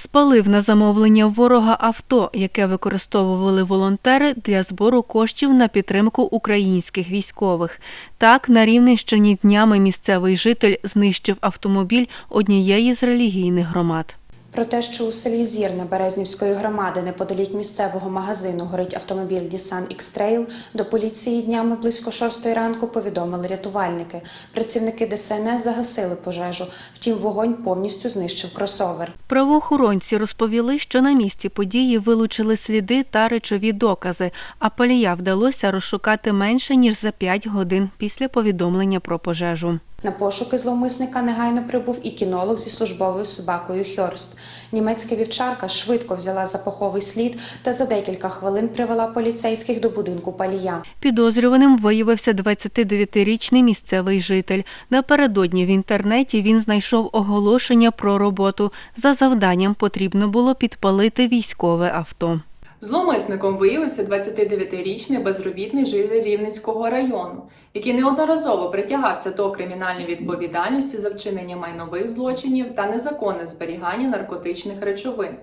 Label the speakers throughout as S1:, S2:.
S1: Спалив на замовлення ворога авто, яке використовували волонтери для збору коштів на підтримку українських військових. Так, на Рівненщині днями місцевий житель знищив автомобіль однієї з релігійних громад.
S2: Про те, що у селі Зірне Березнівської громади неподалік місцевого магазину горить автомобіль Nissan X-Trail, до поліції днями близько шостої ранку повідомили рятувальники. Працівники ДСНС загасили пожежу, втім вогонь повністю знищив кросовер.
S1: Правоохоронці розповіли, що на місці події вилучили сліди та речові докази, а палія вдалося розшукати менше ніж за 5 годин після повідомлення про пожежу.
S2: На пошуки зловмисника негайно прибув і кінолог зі службовою собакою Хьорст. Німецька вівчарка швидко взяла запаховий слід та за декілька хвилин привела поліцейських до будинку палія.
S1: Підозрюваним виявився 29-річний місцевий житель. Напередодні в інтернеті він знайшов оголошення про роботу. За завданням потрібно було підпалити військове авто.
S3: Зловмисником виявився 29-річний безробітний житель Рівненського району, який неодноразово притягався до кримінальної відповідальності за вчинення майнових злочинів та незаконне зберігання наркотичних речовин.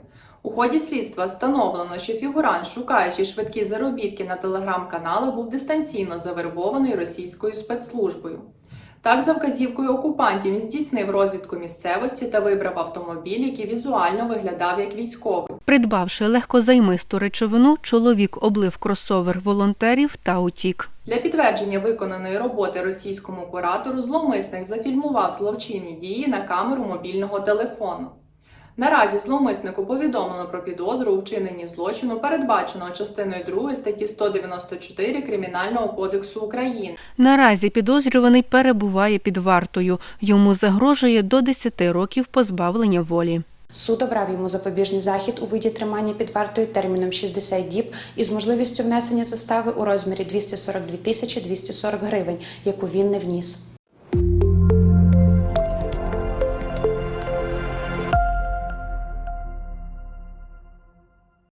S3: У ході слідства встановлено, що фігурант, шукаючи швидкі заробітки на телеграм-каналах, був дистанційно завербований російською спецслужбою. Так, за вказівкою окупантів він здійснив розвідку місцевості та вибрав автомобіль, який візуально виглядав як військовий.
S1: Придбавши легкозаймисту речовину, чоловік облив кросовер волонтерів та утік.
S3: Для підтвердження виконаної роботи російському куратору зловмисник зафільмував зловчинні дії на камеру мобільного телефону. Наразі зловмиснику повідомлено про підозру у вчиненні злочину, передбаченого частиною 2 статті 194 Кримінального кодексу України.
S1: Наразі підозрюваний перебуває під вартою. Йому загрожує до 10 років позбавлення волі.
S2: Суд обрав йому запобіжний захід у виді тримання під вартою терміном 60 діб із можливістю внесення застави у розмірі 242 тисячі 240 гривень, яку він не вніс.